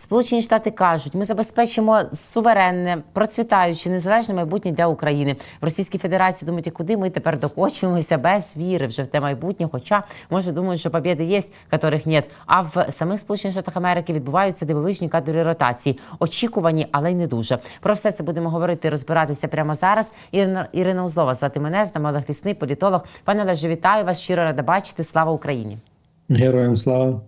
Сполучені Штати кажуть, ми забезпечимо суверенне, процвітаюче, незалежне майбутнє для України. В Російській Федерації думають, куди ми тепер докочуємося без віри вже в те майбутнє. Хоча може думають, що побєди є, яких нет. А в самих Сполучених Штатах Америки відбуваються дивовижні кадрові ротації, очікувані, але й не дуже. Про все це будемо говорити, розбиратися прямо зараз. Ірина Ірина Узлова звати мене з нами Олег політолог. Пане Олеже, вітаю вас. Щиро рада бачити. Слава Україні. Героям слава.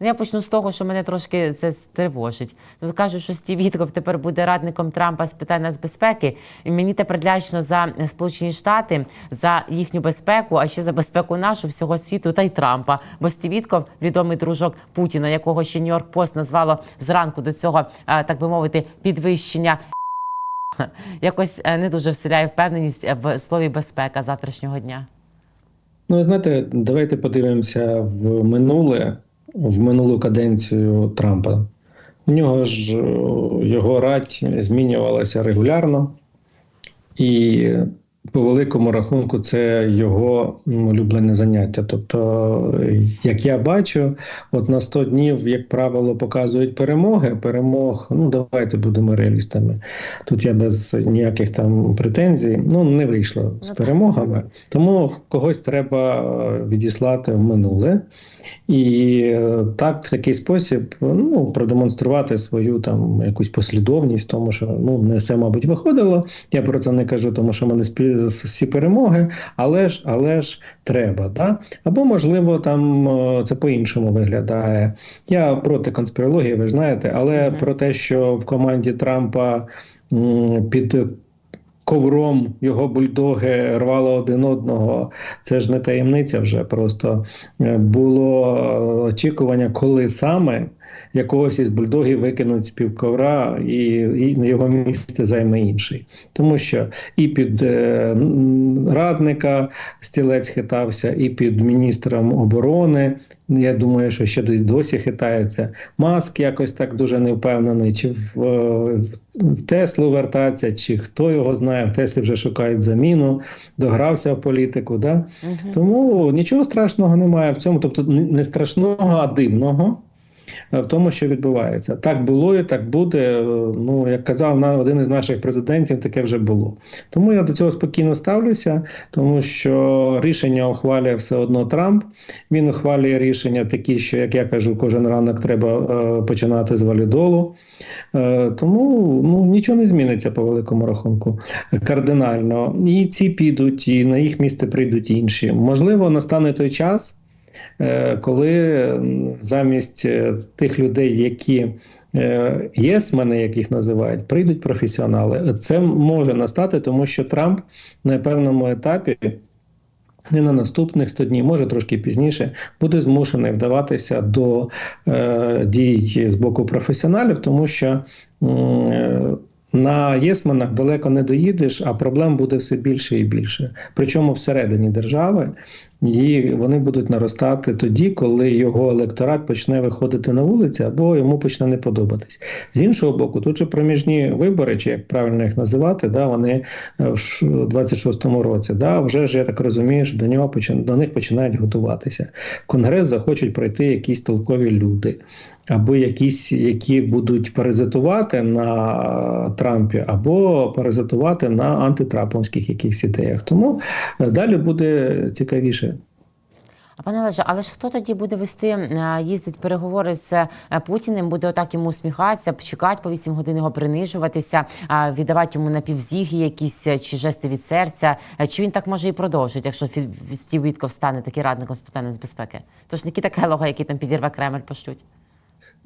Ну, я почну з того, що мене трошки це тривожить. Тут кажуть, що Стів Вітков тепер буде радником Трампа з питань нацбезпеки. І мені тепер лячно за Сполучені Штати, за їхню безпеку, а ще за безпеку нашу всього світу та й Трампа. Бо Стів Вітков, відомий дружок Путіна, якого ще Нью-Йорк Пост назвало зранку до цього, е, так би мовити, підвищення. Якось е, не дуже вселяє впевненість в слові безпека завтрашнього дня. Ну, ви знаєте, давайте подивимося в минуле, в минулу каденцію Трампа. У нього ж о, його радь змінювалася регулярно, і по великому рахунку це його улюблене заняття. Тобто, як я бачу, от на 100 днів, як правило, показують перемоги. Перемог, ну давайте будемо реалістами. Тут я без ніяких там претензій. Ну не вийшло з Ну, перемогами. Тому когось треба е, відіслати в минуле. І е, так, в такий спосіб ну, продемонструвати свою там якусь послідовність, тому що ну не все, мабуть, виходило. Я про це не кажу, тому що в мене спі- всі перемоги, але ж але ж треба. Да? Або, можливо, там е, це по-іншому виглядає. Я проти конспірології, ви знаєте, але Мгм. про те, що в команді Трампа під ковром його бульдоги рвало один одного. Це ж не таємниця вже. Просто е, було е, очікування, коли саме якогось із бульдогів викинуть з півковра, і, і на його місце займе інший. Тому що і під е, радника стілець хитався, і під міністром оборони. Я думаю, що ще десь досі хитається. Маск якось так дуже не впевнений, чи в, е, в Теслу вертатися, чи хто його знає. В Теслі вже шукають заміну, догрався в політику. Да? Мгм. Тому нічого страшного немає в цьому, тобто не страшного, а дивного. В тому, що відбувається, так було і так буде. Ну як казав на один із наших президентів, таке вже було. Тому я до цього спокійно ставлюся, тому що рішення ухвалює все одно Трамп. Він ухвалює рішення такі, що як я кажу, кожен ранок треба е, починати з валідолу. Е, тому ну нічого не зміниться по великому рахунку кардинально. І ці підуть, і на їх місце прийдуть інші. Можливо, настане той час, коли замість е, тих людей, які е, єсмени, як їх називають, прийдуть професіонали. Це може настати, тому що Трамп на певному етапі. Не на наступних 100 днів, може трошки пізніше, буде змушений вдаватися до е, дій з боку професіоналів, тому що е, на єсманах далеко не доїдеш, а проблем буде все більше і більше. Причому всередині держави, і вони будуть наростати тоді, коли його електорат почне виходити на вулиці або йому почне не подобатись. З іншого боку, тут же проміжні вибори, чи як правильно їх називати, да, вони е, в ш- 26-му році. Да, вже ж я так розумію, що до нього до них починають готуватися. В Конгрес захочуть пройти якісь толкові люди. Або якісь, які будуть паразитувати на Трампі, або паразитувати на антитрамповських якихось ідеях. Тому е, далі буде цікавіше. А пане Олеже, але ж хто тоді буде вести, е, їздить переговори з е, Путіним, буде отак йому усміхатися, чекати по 8 годин його принижуватися, віддавати йому напівзіги якісь е, чи жести від серця. Чи він так може і продовжить, якщо Стів Вітков стане таким радником з питань безпеки? Тож Нікіта Келога, який там підірве Кремль, пошлють.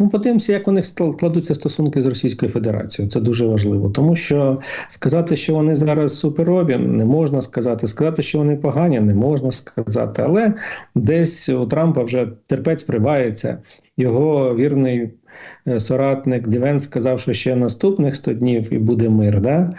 Ну, подивимося, як у них складуться стосунки з Російською Федерацією. Це дуже важливо, тому що сказати, що вони зараз суперові, не можна сказати. Сказати, що вони погані, не можна сказати. Але десь у Трампа вже терпець привається. Його вірний соратник Дівен сказав, що ще наступних 100 днів і буде мир. Да?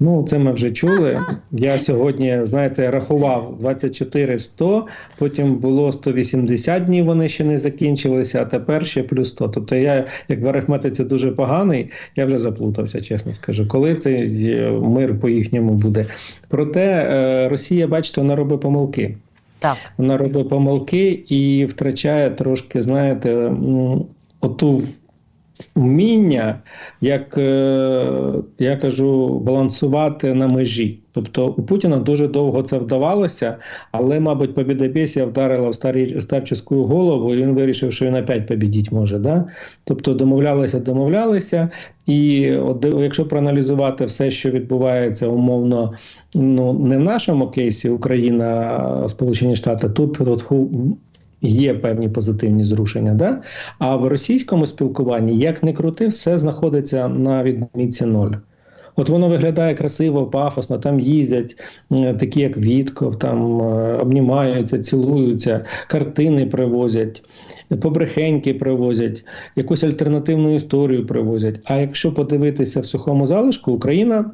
Ну, це ми вже чули. Я сьогодні, знаєте, рахував 24 100, потім було 180 днів, вони ще не закінчилися, а тепер ще плюс 100. Тобто я, як в арифметиці дуже поганий, я вже заплутався, чесно скажу. Коли цей е, мир по їхньому буде? Проте е, Росія, бачите, вона робить помилки. Так. Вона робить помилки і втрачає трошки, знаєте, оту вміння, як е, я кажу, балансувати на межі. Тобто у Путіна дуже довго це вдавалося, але, мабуть, побідобєсія вдарила в старі, старчеську голову, і він вирішив, що він опять побідіть може. Да? Тобто домовлялися, домовлялися. І от, якщо проаналізувати все, що відбувається умовно, ну не в нашому кейсі Україна, Сполучені Штати, тут є певні позитивні зрушення. Да? А в російському спілкуванні, як не крути, все знаходиться на відмітці ноль. От воно виглядає красиво, пафосно, там їздять такі, як Вітков, там е, обнімаються, цілуються, картини привозять, побрехеньки привозять, якусь альтернативну історію привозять. А якщо подивитися в сухому залишку, Україна.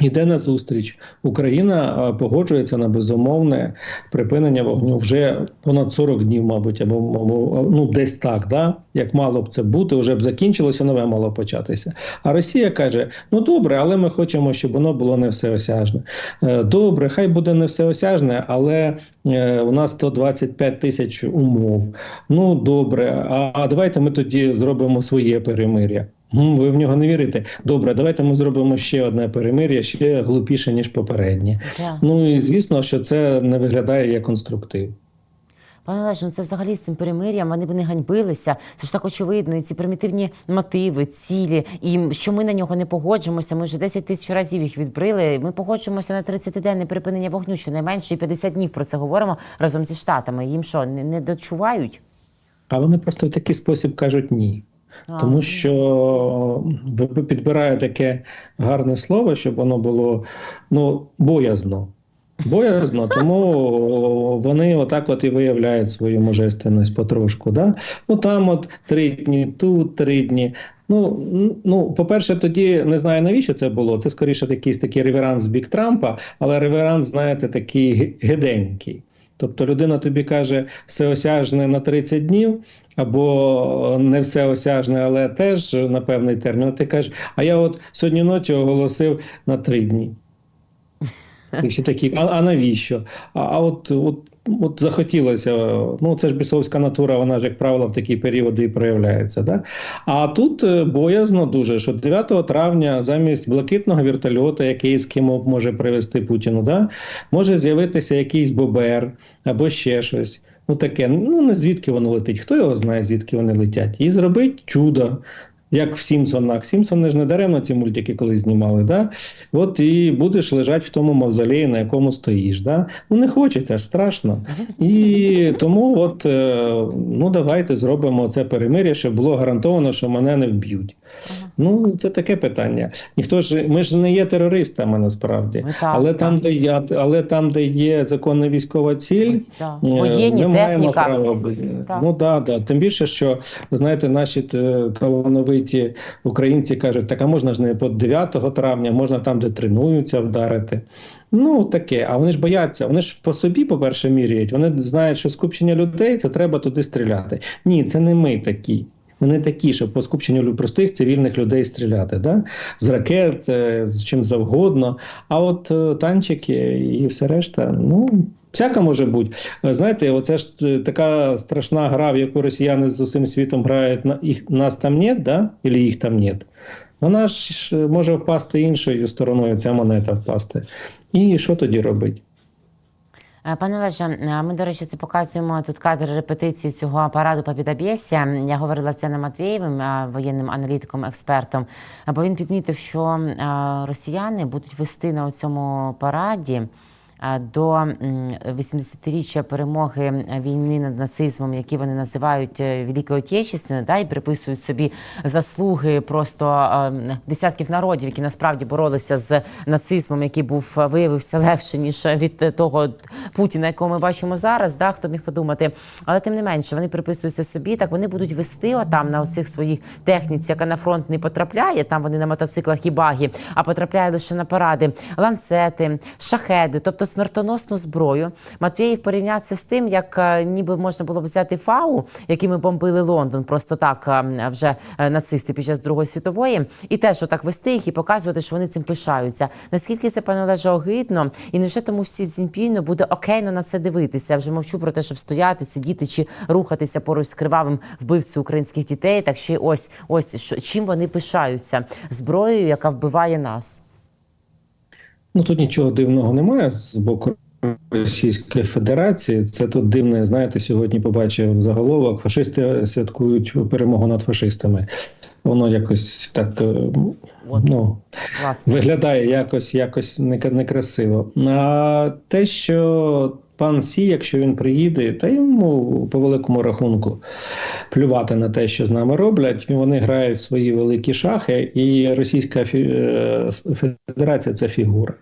Йде на зустріч. Україна е, погоджується на безумовне припинення вогню вже понад 40 днів, мабуть, або, або ну десь так, да? як мало б це бути, вже б закінчилося, нове мало початися. А Росія каже: ну добре, але ми хочемо, щоб воно було не всеосяжне. Е, Добре, хай буде не всеосяжне, але е, у нас 125 тисяч умов. Ну добре, а давайте ми тоді зробимо своє перемир'я. Ви в нього не вірите? Добре, давайте ми зробимо ще одне перемир'я, ще глупіше, ніж попереднє. Так. Ну і звісно, що це не виглядає як конструктив. Пане Олеже, ну це взагалі з цим перемир'ям вони б не ганьбилися. Це ж так очевидно, і ці примітивні мотиви, цілі, і що ми на нього не погоджуємося. Ми вже 10 тисяч разів їх відбрили. Ми погоджуємося на 30-денне припинення вогню, щонайменше і 50 днів про це говоримо разом зі штатами. Їм що не дочувають? А вони просто в такий спосіб кажуть ні. Тому що ви підбирає таке гарне слово, щоб воно було ну, боязно. Боязно, тому вони отак от і виявляють свою мужественність потрошку. Да? Ну там от три дні, тут три дні. Ну, ну, по-перше, тоді не знаю навіщо це було. Це скоріше якийсь такий реверанс бік Трампа, але реверанс, знаєте, такий ге- гиденький. Тобто людина тобі каже все осяжне на 30 днів, або не все осяжне, але теж на певний термін. А Ти кажеш, а я от сьогодні ночі оголосив на 3 дні. І всі такі, а, а навіщо? А, а от, от, от захотілося, ну це ж бісовська натура, вона ж, як правило, в такі періоди і проявляється. Да? А тут е, боязно дуже, що 9 травня замість блакитного вертольота, який з ким може привезти Путіну, да? може з'явитися якийсь ББР або ще щось. Ну таке, ну не звідки воно летить, хто його знає, звідки вони летять. І зробить чудо. Як в Сімпсонах. Сімпсони ж не даремно ці мультики колись знімали, да? От і будеш лежати в тому мавзолеї, на якому стоїш. Да? Ну не хочеться, страшно. І тому, от е, ну давайте зробимо це перемир'я, щоб було гарантовано, що мене не вб'ють. Ну, це таке питання. Ніхто ж ми ж не є терористами насправді. Ми так, але так. там, де є, але там, де є законна військова ціль. Е, Воєнні, ми маємо право. Так. Ну да, да. Тим більше, що знаєте, наші е, талановиті українці кажуть, так а можна ж не по 9 травня, можна там, де тренуються, вдарити. Ну таке. А вони ж бояться. Вони ж по собі, по-перше, міряють. Вони знають, що скупчення людей це треба туди стріляти. Ні, це не ми такі. Не такі, щоб по скупченню простих цивільних людей стріляти, да? з ракет, е, з чим завгодно. А от е, танчики і все решта, ну. Всяка може бути. Знаєте, оце ж е, така страшна гра, в яку росіяни з усім світом грають, на їх нас там нет, да? Или їх там нет. Вона ж може впасти іншою стороною, ця монета впасти. І що тоді робити? Е, Пане Олеже, е, ми, до речі, це показуємо тут кадр репетиції цього параду Побідобєсія. Я говорила з Яном Матвєєвим, е, воєнним аналітиком, експертом, бо він підмітив, що росіяни будуть вести на цьому параді до м, 80-річчя перемоги війни над нацизмом, які вони називають е, Великою Отечественною, да, і приписують собі заслуги просто е, десятків народів, які насправді боролися з нацизмом, який був е, виявився легше ніж від того Путіна, якого ми бачимо зараз. Да, хто міг подумати, але тим не менше вони приписуються собі. Так вони будуть вести отам на оцих своїх техніці, яка на фронт не потрапляє. Там вони на мотоциклах і багі, а потрапляє лише на паради, ланцети, шахеди, тобто смертоносну зброю. Матвієв порівняв це з тим, як е, ніби можна було б взяти фау, якими бомбили Лондон, просто так е, вже е, нацисти під час Другої світової, і теж отак вести їх і показувати, що вони цим пишаються. Наскільки це пане Олеже огидно, і невже тому Сі Цзіньпіну буде окейно на це дивитися? Я вже мовчу про те, щоб стояти, сидіти чи рухатися поруч з кривавим вбивцею українських дітей. Так ще й ось ось що чим вони пишаються зброєю, яка вбиває нас. Ну тут нічого дивного немає з боку Російської Федерації. Це тут дивне, знаєте, сьогодні побачив заголовок. Фашисти святкують перемогу над фашистами. Воно якось так е, ну, виглядає якось якось некрасиво. А те, що пан Сі, якщо він приїде, та йому по великому рахунку плювати на те, що з нами роблять. Вони грають свої великі шахи, і Російська е, Федерація це фігура.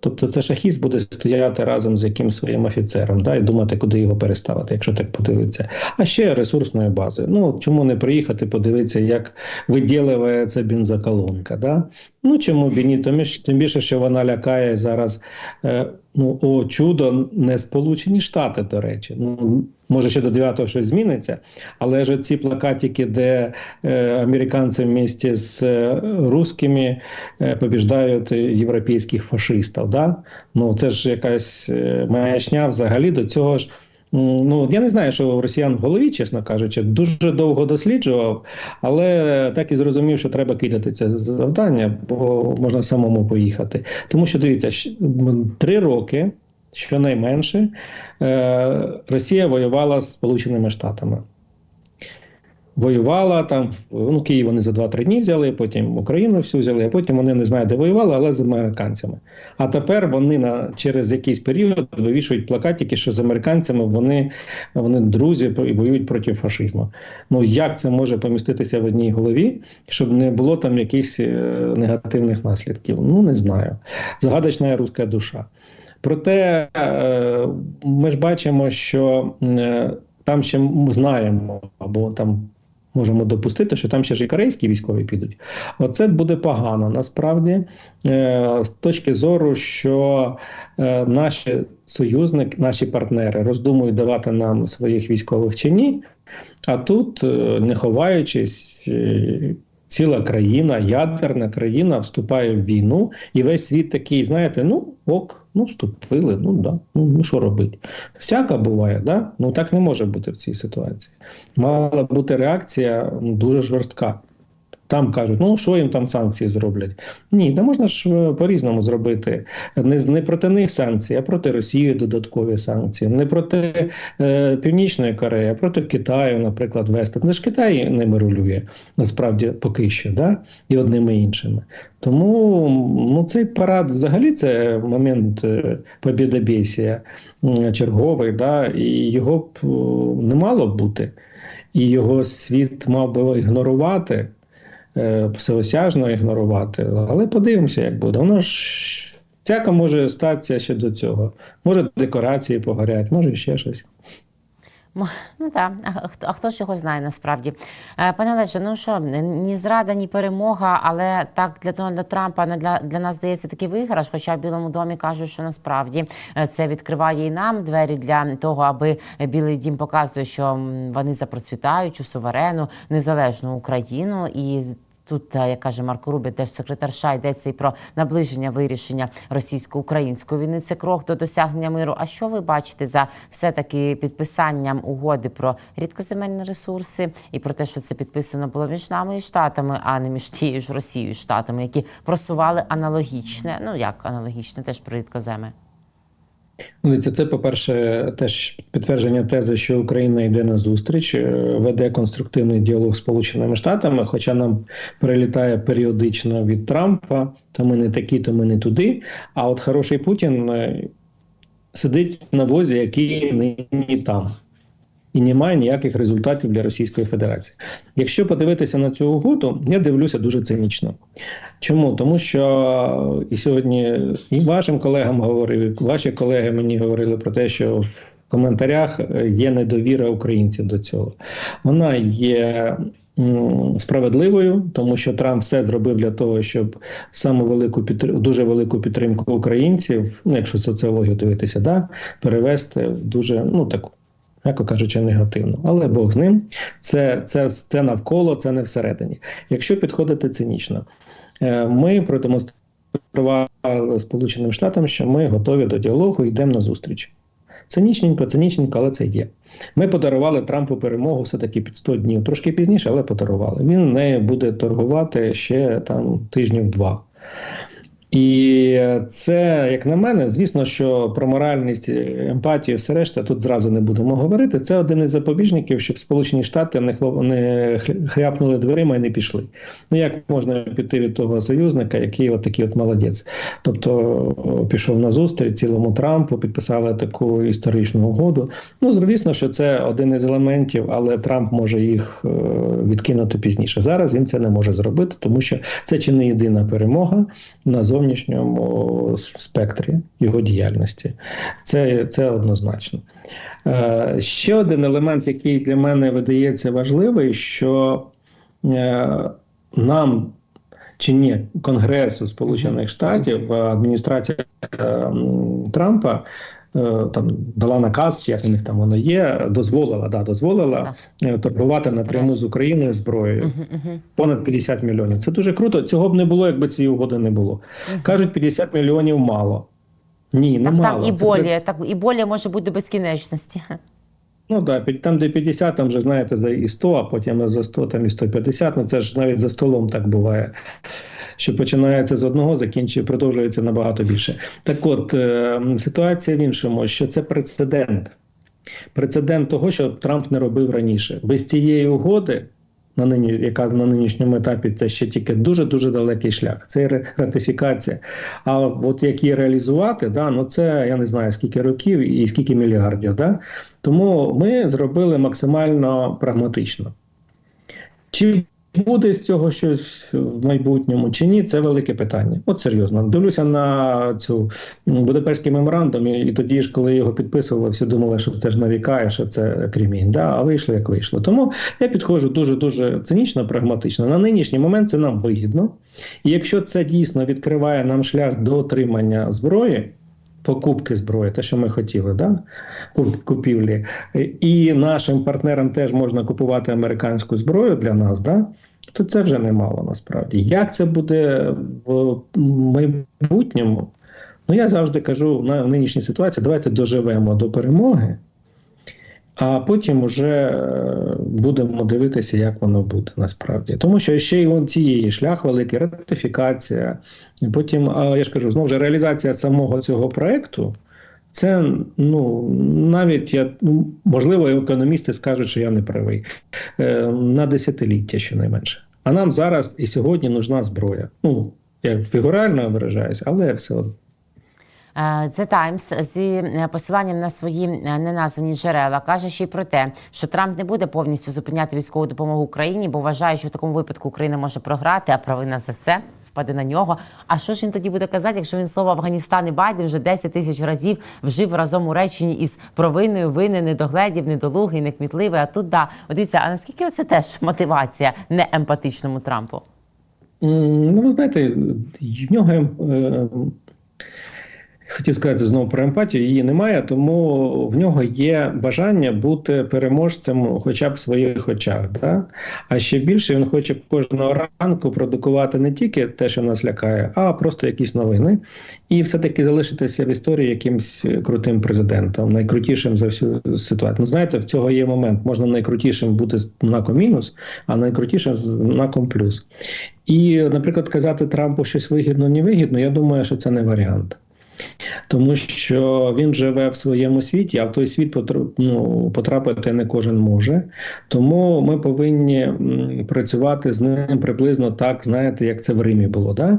Тобто це шахіст буде стояти разом з якимсь своїм офіцером да, і думати, куди його переставити, якщо так подивитися. А ще ресурсною базою. Ну чому не приїхати, подивитися, як виділюється бензоколонка. Да? Ну чому б і ні? Тим більше- що вона лякає зараз. Е, ну, о, чудо, не Сполучені Штати, до речі. Ну, може, ще до 9-го щось зміниться, але ж ці плакатики, де е, американці вместе з е, русскими е, побіждають європейських фашистів. Да? Ну, це ж якась е, маячня взагалі до цього ж. Ну, я не знаю, що у росіян в голові, чесно кажучи, дуже довго досліджував, але так і зрозумів, що треба кидати це завдання, бо можна самому поїхати. Тому що дивіться, три роки, щонайменше, е, Росія воювала з Сполученими Штатами. Воювала там, ну, Київ вони за 2-3 дні взяли, потім Україну всю взяли, а потім вони не знаю, де воювали, але з американцями. А тепер вони на, через якийсь період вивішують плакатики, що з американцями вони, вони друзі і воюють проти фашизму. Ну як це може поміститися в одній голові, щоб не було там якихось е, негативних наслідків? Ну не знаю. Загадочна руська душа. Проте е, ми ж бачимо, що е, там ще знаємо, або там можемо допустити, що там ще ж і корейські військові підуть. Оце буде погано насправді е, з точки зору, що е, наші союзники, наші партнери роздумують давати нам своїх військових чи ні. А тут, е, не ховаючись, ціла країна, ядерна країна вступає в війну, і весь світ такий, знаєте, ну ок, ну вступили, ну да, ну, ну що робити? Всяка буває, да? ну так не може бути в цій ситуації. Мала бути реакція дуже жорстка. Там кажуть, ну що їм там санкції зроблять? Ні, не можна ж е, по-різному зробити. Не, не проти них санкції, а проти Росії додаткові санкції, не проти е, Північної Кореї, а проти Китаю, наприклад, вести. Не ж Китай ними рулює, насправді поки що, да? і одними іншими. Тому ну, цей парад взагалі це момент е, побєдобєсія м, черговий, да? і його б е, не мало б бути. І його світ мав би ігнорувати всеосяжно ігнорувати. Але подивимося, як буде. Воно ж всяко може статися ще до цього. Може, декорації погорять, може ще щось. Ну так, а хто, ж його знає насправді? Е, Пане Олеже, ну що, ні зрада, ні перемога, але так для Дональда Трампа не для, для нас здається такий виграш. Хоча в Білому домі кажуть, що насправді е, це відкриває і нам двері для того, аби Білий Дім показує, що вони за процвітаючу, суверенну, незалежну Україну і. Тут, е, як каже Марко Рубі, теж секретар США, йдеться і про наближення вирішення російсько-української війни. Це крок до досягнення миру. А що ви бачите за все таки підписанням угоди про рідкоземельні ресурси і про те, що це підписано було між нами і штатами, а не між тією ж Росією і штатами, які просували аналогічне, ну як аналогічне, теж про рідкоземи. Дивіться, це, по-перше, теж підтвердження тези, що Україна йде на зустріч, е, веде конструктивний діалог з Сполученими Штатами, хоча нам прилітає періодично від Трампа, то ми не такі, то ми не туди. А от хороший Путін е, сидить на возі, який нині там. І немає ніяких результатів для Російської Федерації. Якщо подивитися на цю угоду, я дивлюся дуже цинічно. Чому? Тому що і сьогодні і вашим колегам говорив, і ваші колеги мені говорили про те, що в коментарях е, є недовіра українців до цього. Вона є справедливою, тому що Трамп все зробив для того, щоб саму велику підтр- дуже велику підтримку українців, ну якщо соціологію дивитися, да, перевести в дуже ну таку. М'яко кажучи, негативно, але Бог з ним. Це, це, це навколо, це не всередині. Якщо підходити цинічно, е, ми продемонстрували Сполученим Штатам, що ми готові до діалогу йдемо на зустріч. Цинічненько, цинічненько, але це є. Ми подарували Трампу перемогу все-таки під 100 днів, трошки пізніше, але подарували. Він не буде торгувати ще там тижнів два. І це, як на мене, звісно, що про моральність, емпатію, все решта тут зразу не будемо говорити. Це один із запобіжників, щоб Сполучені Штати не хлоп... не хряпнули дверима і не пішли. Ну як можна піти від того союзника, який от такий от молодець? Тобто пішов на зустріч цілому Трампу, підписали таку історичну угоду. Ну, звісно, що це один із елементів, але Трамп може їх е, відкинути пізніше. Зараз він це не може зробити, тому що це чи не єдина перемога на зовнішньому спектрі його діяльності. Це, це однозначно. Е, ще один елемент, який для мене видається важливий, що е, нам чи ні Конгресу Сполучених Штатів, е, адміністрація е, Трампа. Е, Там дала наказ, як у них там воно є, дозволила, да, дозволила е, торгувати напряму з Україною зброєю Угу, угу. понад 50 мільйонів. Це дуже круто. Цього б не було, якби цієї угоди не було. Угу. Кажуть, 50 мільйонів мало. Ні, не Так мало. там і Це болі, так і болі може бути до безкінечності. Ну так, да, там, де 50, там вже знаєте, і 100, а потім за 100, там і 150. Ну це ж навіть за столом так буває. Що починається з одного, закінчує, продовжується набагато більше. Так от е, ситуація в іншому, що це прецедент. Прецедент того, що Трамп не робив раніше. Без цієї угоди, на нині, яка на нинішньому етапі це ще тільки дуже дуже далекий шлях. Це ратифікація. А от як її реалізувати, да, ну це я не знаю скільки років і скільки мільярдів. Да? Тому ми зробили максимально прагматично. Чи буде з цього щось в майбутньому чи ні, це велике питання. От серйозно. Дивлюся на цю Будапештський меморандум, і, тоді ж, коли його підписували, всі думали, що це ж навікає, що це кремінь. Да? А вийшло як вийшло. Тому я підходжу дуже дуже цинічно, прагматично. На нинішній момент це нам вигідно. І якщо це дійсно відкриває нам шлях до отримання зброї. Покупки зброї, те, що ми хотіли, да? Купівлі. І нашим партнерам теж можна купувати американську зброю для нас, да? То це вже немало насправді. Як це буде в майбутньому? Ну, я завжди кажу на нинішній ситуації, давайте доживемо до перемоги, а потім вже е, будемо дивитися, як воно буде насправді. Тому що ще й он цієї шлях великий, ратифікація. Потім, я ж кажу, знову ж реалізація самого цього проекту. Це ну навіть я ну, можливо, економісти скажуть, що я не правий е, на десятиліття, щонайменше. А нам зараз і сьогодні нужна зброя. Ну я фігурально виражаюсь, але все одно. Е, The Times зі е, посиланням на свої неназвані джерела каже ще й про те, що Трамп не буде повністю зупиняти військову допомогу Україні, бо вважає, що в такому випадку Україна може програти, а провина за це впаде на нього. А що ж він тоді буде казати, якщо він слово Афганістан і Байден вже 10 тисяч разів вжив разом у реченні із провиною, вини, недогледів, недолугий, некмітливий. А тут да, от дивіться, а наскільки це теж мотивація не емпатичному Трампу? Ну, ви знаєте, в нього е, хотів сказати знову про емпатію, її немає, тому в нього є бажання бути переможцем, хоча б в своїх очах. Да? А ще більше він хоче кожного ранку продукувати не тільки те, що нас лякає, а просто якісь новини, і все-таки залишитися в історії якимсь крутим президентом, найкрутішим за всю ситуацію. Ну, знаєте, в цього є момент. Можна найкрутішим бути з знаком мінус, а найкрутішим з знаком плюс. І, наприклад, казати Трампу щось вигідно, невигідно, я думаю, що це не варіант. Тому що він живе в своєму світі, а в той світ ну, потрапити не кожен може. Тому ми повинні працювати з ним приблизно так, знаєте, як це в Римі було. Да?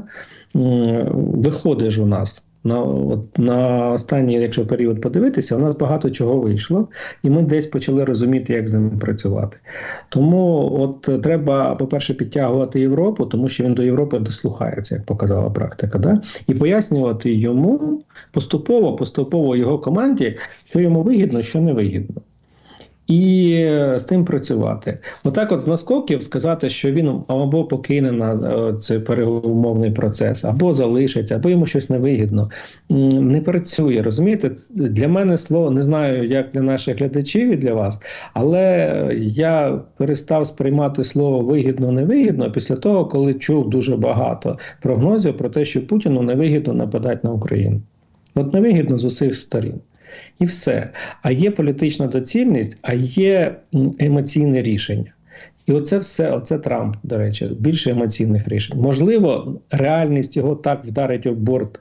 Виходиш у нас. На, от, на останній, якщо період подивитися, у нас багато чого вийшло, і ми десь почали розуміти, як з ними працювати. Тому от треба, по-перше, підтягувати Європу, тому що він до Європи дослухається, як показала практика, да? і пояснювати йому поступово, поступово його команді, що йому вигідно, що не вигідно. І е, з тим працювати. Отак, от з наскоків сказати, що він або покине на е, цей переумовний процес, або залишиться, або йому щось невигідно, не працює. Розумієте, для мене слово не знаю, як для наших глядачів і для вас, але я перестав сприймати слово вигідно невигідно після того, коли чув дуже багато прогнозів про те, що Путіну невигідно нападати на Україну. От невигідно з усіх сторін. І все. А є політична доцільність, а є емоційне рішення. І оце все, оце Трамп, до речі, більше емоційних рішень. Можливо, реальність його так вдарить об борт,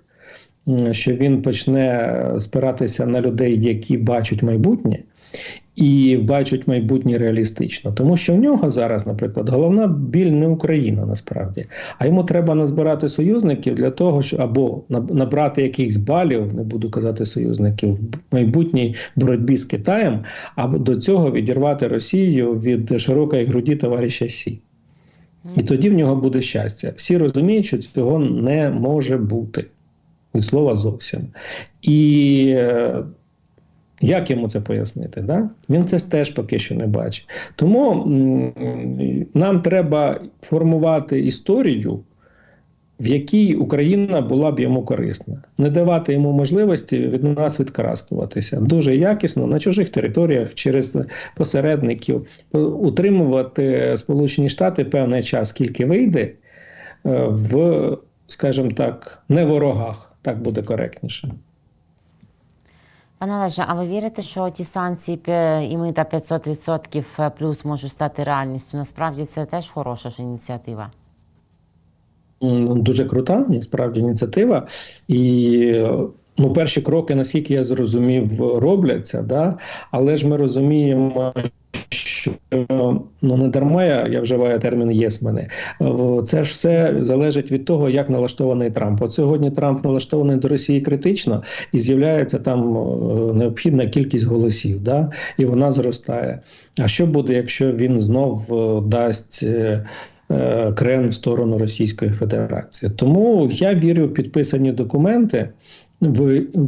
що він почне спиратися на людей, які бачать майбутнє, і бачать майбутнє реалістично. Тому що в нього зараз, наприклад, головна біль не Україна насправді, а йому треба назбирати союзників для того, щоб або набрати якихось балів, не буду казати союзників, в майбутній боротьбі з Китаєм, або до цього відірвати Росію від широкої груді товариша Сі. І тоді в нього буде щастя. Всі розуміють, що цього не може бути. Від слова зовсім. І е, як йому це пояснити? Да? Він це теж поки що не бачить. Тому нам треба формувати історію, в якій Україна була б йому корисна, не давати йому можливості від нас відкараскуватися дуже якісно на чужих територіях через посередників, утримувати Сполучені Штати певний час, скільки вийде, е, в, скажімо так, не ворогах, так буде коректніше. Пане Олеже, а ви вірите, що ті санкції і мита 500% плюс можуть стати реальністю? Насправді це теж хороша ж ініціатива. Дуже крута, насправді ініціатива. І е, ну, перші кроки, наскільки я зрозумів, робляться, да? але ж ми розуміємо. Що ну не дарма я, вживаю термін єсмени. В- Це ж все залежить від того, як налаштований Трамп. От сьогодні Трамп налаштований до Росії критично, і з'являється там е, необхідна кількість голосів, да? і вона зростає. А що буде, якщо він знов е, дасть е, крен в сторону Російської Федерації? Тому я вірю в підписані документи.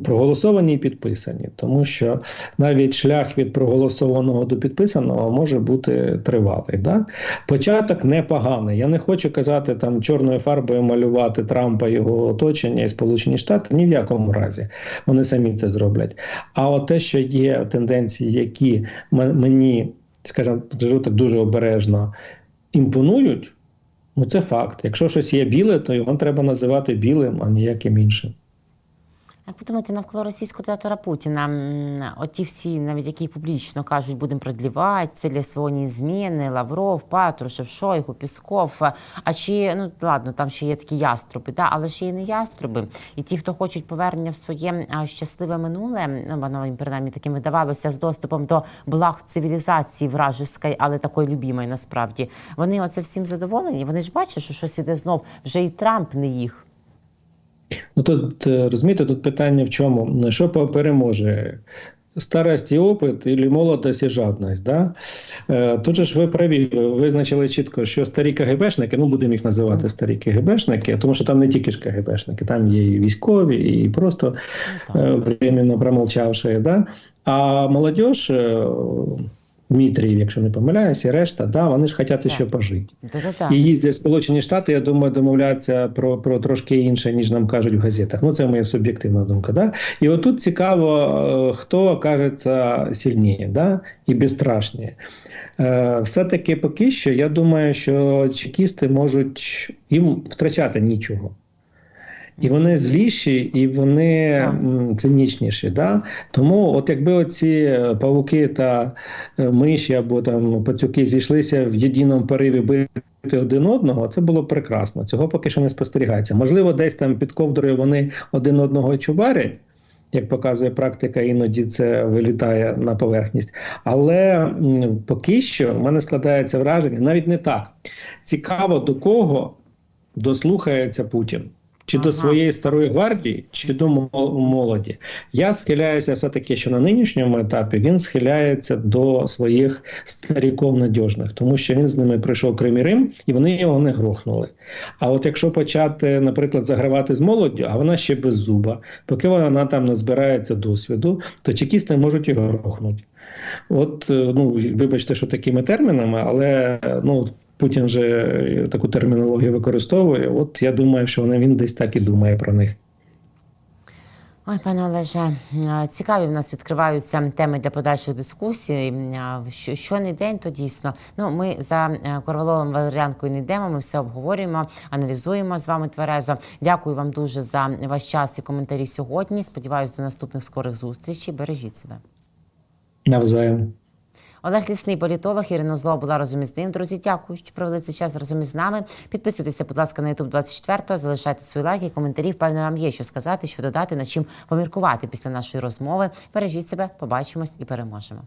Проголосовані і підписані, тому що навіть шлях від проголосованого до підписаного може бути тривалий. Да? Початок непоганий. Я не хочу казати там чорною фарбою малювати Трампа, його оточення і Сполучені Штати ні в якому разі. Вони самі це зроблять. А от те, що є тенденції, які мені, скажімо, так дуже обережно імпонують, ну це факт. Якщо щось є біле, то його треба називати білим, а ніяким іншим. Як ви думаєте, навколо російського театра Путіна, оті всі, навіть які публічно кажуть, будемо продлівати, це для своєї зміни, Лавров, Патрушев, Шойгу, Пісков. А чи ну ладно, там ще є такі яструби, да, але ще й не яструби. І ті, хто хочуть повернення в своє щасливе минуле, ну воно їм принаймні таким видавалося з доступом до благ цивілізації вражеської, але такої любімої насправді. Вони оце всім задоволені. Вони ж бачать, що щось іде знов. Вже і Трамп не їх. Ну тут е, розумієте, тут питання в чому? Що переможе? Старость і опит, і молодость і жадність. Да? Е, Тут же ж ви праві, визначили чітко, що старі КГБшники, ну будемо їх називати старі КГБшники, тому що там не тільки ж КГБшники, там є і військові, і просто Ну, е, временно промолчавши. Да? А молодь, Дмитріїв, якщо не помиляюсь, і решта, да, вони ж хочуть ще пожити. Да-да-да. І їздять в Сполучені Штати, я думаю, домовляться про, про трошки інше, ніж нам кажуть в газетах. Ну, це моя суб'єктивна думка. Да? І отут цікаво, е, хто окажеться сильніше да? і безстрашніше. Е, Все-таки поки що, я думаю, що чекісти можуть їм втрачати нічого. І вони зліші, і вони м, цинічніші. Да? Тому, от якби оці е, павуки та е, миші або там пацюки зійшлися в єдиному пориві бити один одного, це було прекрасно. Цього поки що не спостерігається. Можливо, десь там під ковдрою вони один одного чубарять. Як показує практика, іноді це вилітає на поверхність. Але поки що в мене складається враження, навіть не так. Цікаво, до кого дослухається Путін. Чи до своєї старої гвардії, чи до молоді. Я схиляюся все-таки, що на нинішньому етапі він схиляється до своїх старіків надіжних, тому що він з ними пройшов Крим і Рим, і вони його не грохнули. А от якщо почати, наприклад, загравати з молоддю, а вона ще без зуба, поки вона там не збирається досвіду, то чекісти можуть його грохнути. От, е, ну, вибачте, що такими термінами, але ну, Путін же е, таку термінологію використовує. От я думаю, що вони- він десь так і думає про них. Ой, пане Олеже, цікаві в нас відкриваються теми для подальших дискусій. Що, що не день, то дійсно. Ну, ми за е, Корваловим валеріанкою не йдемо, ми все обговорюємо, аналізуємо з вами тверезо. Дякую вам дуже за ваш час і коментарі сьогодні. Сподіваюсь, до наступних скорих зустрічей. Бережіть себе. Навзаєм. Олег Лісний, політолог, Ірина Зло була разом із ним. Друзі, дякую, що провели цей час разом із нами. Підписуйтеся, будь ласка, на YouTube 24, залишайте свої лайки, коментарі. Впевнено, вам є що сказати, що додати, над чим поміркувати після нашої розмови. Бережіть себе, побачимось і переможемо.